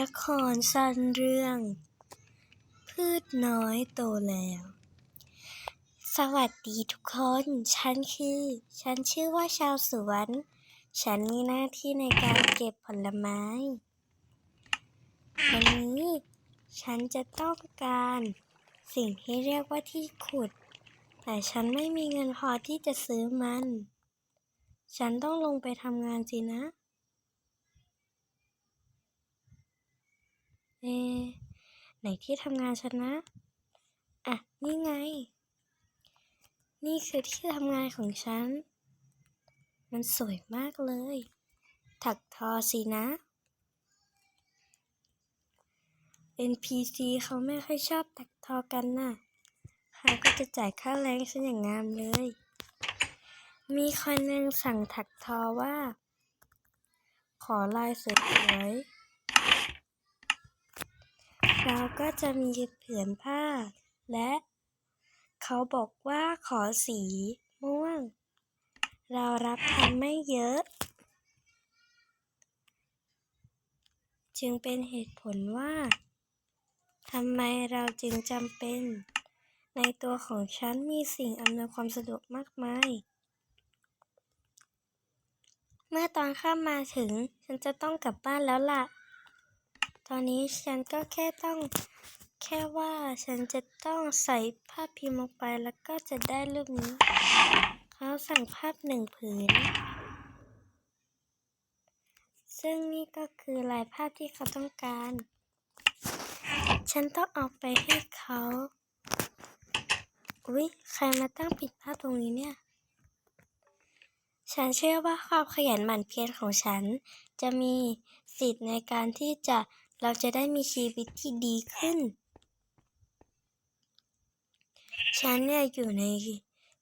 ละครสั้นเรื่อง พืชน้อยโตแล้ว สวัสดีทุกคน ฉันคือ ฉันชื่อว่าชาวสวน ฉันมีหน้าที่ในการเก็บผลไม้ วันนี้ฉันจะต้องการสิ่งที่เรียกว่าที่ขุด แต่ฉันไม่มีเงินพอที่จะซื้อมัน ฉันต้องลงไปทำงานสินะ เอไหนที่ทำงานฉันนะ อะ นี่ไง นี่คือที่ทำงานของฉัน มันสวยมากเลย ถักทอสินะ NPC เขาไม่ค่อยชอบถักทอกันน่ะเขาก็จะจ่ายค่าแรงฉันอย่างงามเลย มีคนหนึ่งสั่งถักทอว่า ขอลายสวยๆ เราก็จะมีผืนผ้า และเขาบอกว่าขอสีม่วง เรารับทำไม่เยอะ จึงเป็นเหตุผลว่าทำไมเราจึงจำเป็น ในตัวของฉันมีสิ่งอำนวยความสะดวกมากมาย เมื่อตอนข้ามมาถึง ฉันจะต้องกลับบ้านแล้วล่ะ ตอนนี้ฉันก็แค่ต้องแค่ว่าฉันจะต้องใส่ภาพพิมพ์ลงไปแล้วก็จะได้รูปนี้ เขาสั่งภาพหนึ่งผืน ซึ่งนี่ก็คือลายภาพที่เขาต้องการ ฉันต้องเอาไปให้เขาอุ๊ยใครมาตั้งปิดภาพตรงนี้เนี่ย ฉันเชื่อว่าความขยันหมั่นเพียรของฉัน จะมีสิทธิ์ในการที่จะ เราจะได้มีชีวิตที่ดีขึ้น ฉันเนี่ยอยู่ใน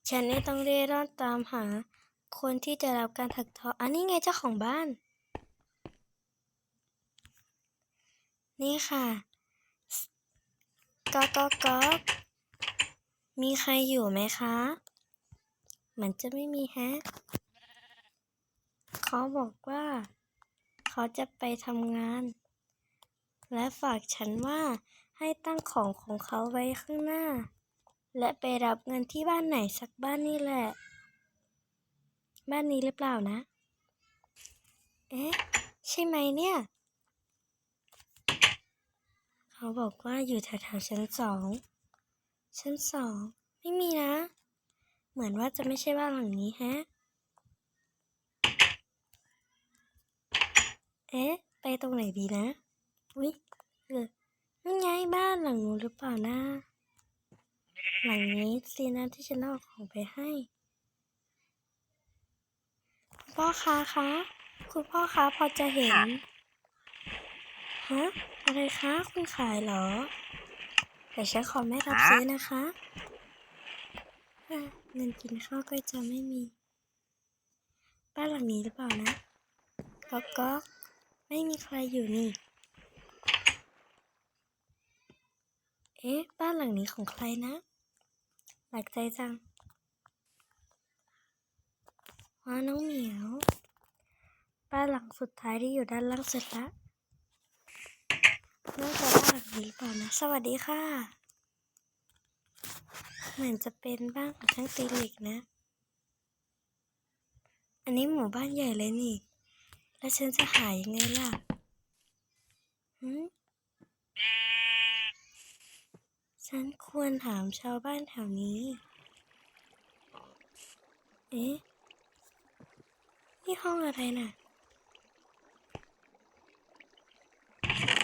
ฉันเนี่ยต้องเร่ร่อนตามหา คนที่จะรับการถักทอ อันนี้ไงเจ้าของบ้าน นี่ค่ะก๊อกก๊อกก๊อกมีใครอยู่ไหมคะ เหมือนจะไม่มีแฮะ เขาบอกว่า เขาจะไปทำงาน และฝากฉันว่าให้ตั้งของของเขาไว้ข้างหน้า และไปรับเงินที่บ้านไหนสักบ้านนี่แหละ บ้านนี้หรือเปล่านะ เอ๊ะ ใช่ไหมเนี่ย เขาบอกว่าอยู่แถวๆชั้นสอง ชั้นสอง ไม่มีนะ เหมือนว่าจะไม่ใช่บ้านหลังนี้แฮะ เอ๊ะ ไปตรงไหนดีนะ อุ๊ยเออนั่นไงบ้านหลังนู้นหรือเปล่านะ หลังนี้สินะที่ฉันเอาของไปให้คุณพ่อคะคะคุณพ่อคะพอจะเห็น ฮะ อะไรคะคุณขายเหรอ แต่ฉันขอไม่รับซื้อนะคะอะเงินกินข้าวก็จะไม่มี บ้านหลังนี้หรือเปล่านะ ก๊อกก๊อกไม่มีใครอยู่นี่ เอ๊ะ บ้านหลังนี้ของใครนะแปลกใจจังว้าน้องเหมียว บ้านหลังสุดท้ายที่อยู่ด้านล่างสุดละน่าจะบ้านหลังนี้เปล่านะ สวัสดีค่ะ เหมือนจะเป็นบ้านของช่างตีเหล็กนะ อันนี้หมู่บ้านใหญ่เลยนี่ แล้วฉันจะหายังไงล่ะ หืม ฉันควรถามชาวบ้านแถวนี้ เอ๊ะ นี่ห้องอะไรน่ะ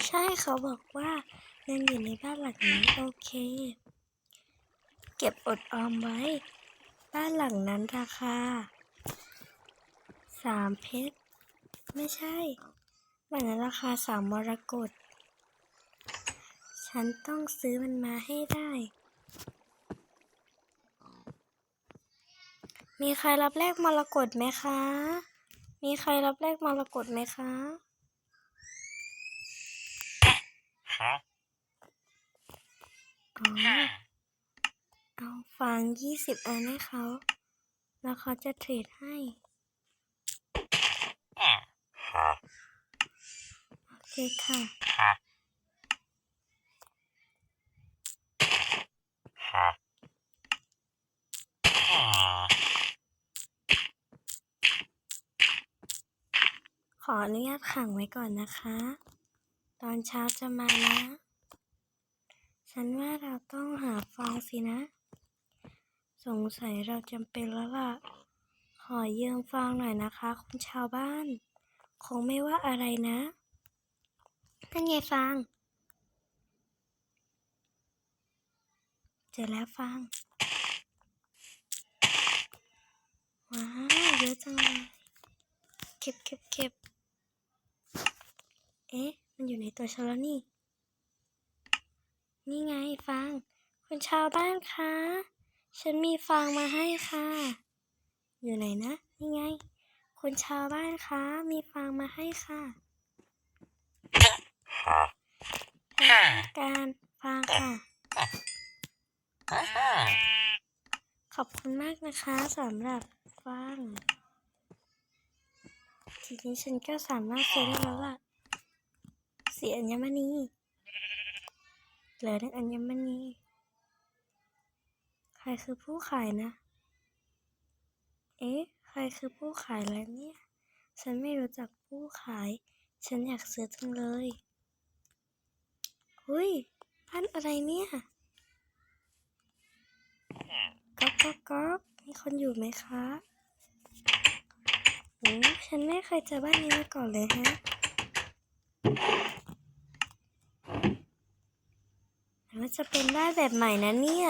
ใช่เขาบอกว่าเงินอยู่ในบ้านหลังนี้โอเค เก็บอดออมไว้ บ้านหลังนั้นราคาสามเพชร ไม่ใช่บ้านนั้นราคาสามมรกต ฉันต้องซื้อมันมาให้ได้ มีใครรับแลกมรกตไหมคะ มีใครรับแลกมรกตไหมคะ Huh? อ๋อเอาฟางยี่สิบอันให้เขา แล้วเขาจะเทรดให้ Huh? โอเคค่ะค่ะค่ะอ่า ข ออนุญาตขังไว้ก่อนนะคะ ตอนเช้าจะมานะ ฉันว่าเราต้องหาฟางสินะ สงสัยเราจำเป็นแล้วล่ะ ขอยืมฟางหน่อยนะคะ คุณชาวบ้าน คงไม่ว่าอะไรนะนั่นไงฟางเจอแล้วฟางว้าวเยอะจังเลยเก็บเก็บเก็บ เอ๊ะ มันอยู่ในตัวฉันแล้วนี่ นี่ไงฟาง คุณชาวบ้านคะ ฉันมีฟางมาให้ค่ะ อยู่ไหนนะ นี่ไง คุณชาวบ้านคะ มีฟางมาให้ค่ะค่ะและการฟางค่ะอ่าขอบคุณมากนะคะสำหรับฟาง ทีนี้ฉันก็สามารถซื้อได้แล้วล่ะ สีอัญมณีเหลือหนึ่อัญมณี ใครคือผู้ขายนะ เอ๊ะ ใครคือผู้ขายแล้วเนี่ย ฉันไม่รู้จักผู้ขาย ฉันอยากซื้อจังเลยหุยบ้านอะไรเนี่ยก๊อกก๊อกก๊อกมีคนอยู่ไหมคะโอ้ฉันไม่เคยเจอบ้านนี้มาก่อนเลยฮะ มันจะเป็นได้แบบใหม่นะเนี่ย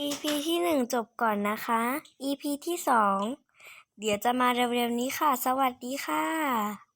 EP ที่หนึ่งจบก่อนนะคะ EP ที่สองเดี๋ยวจะมาเร็วๆนี้ค่ะ สวัสดีค่ะ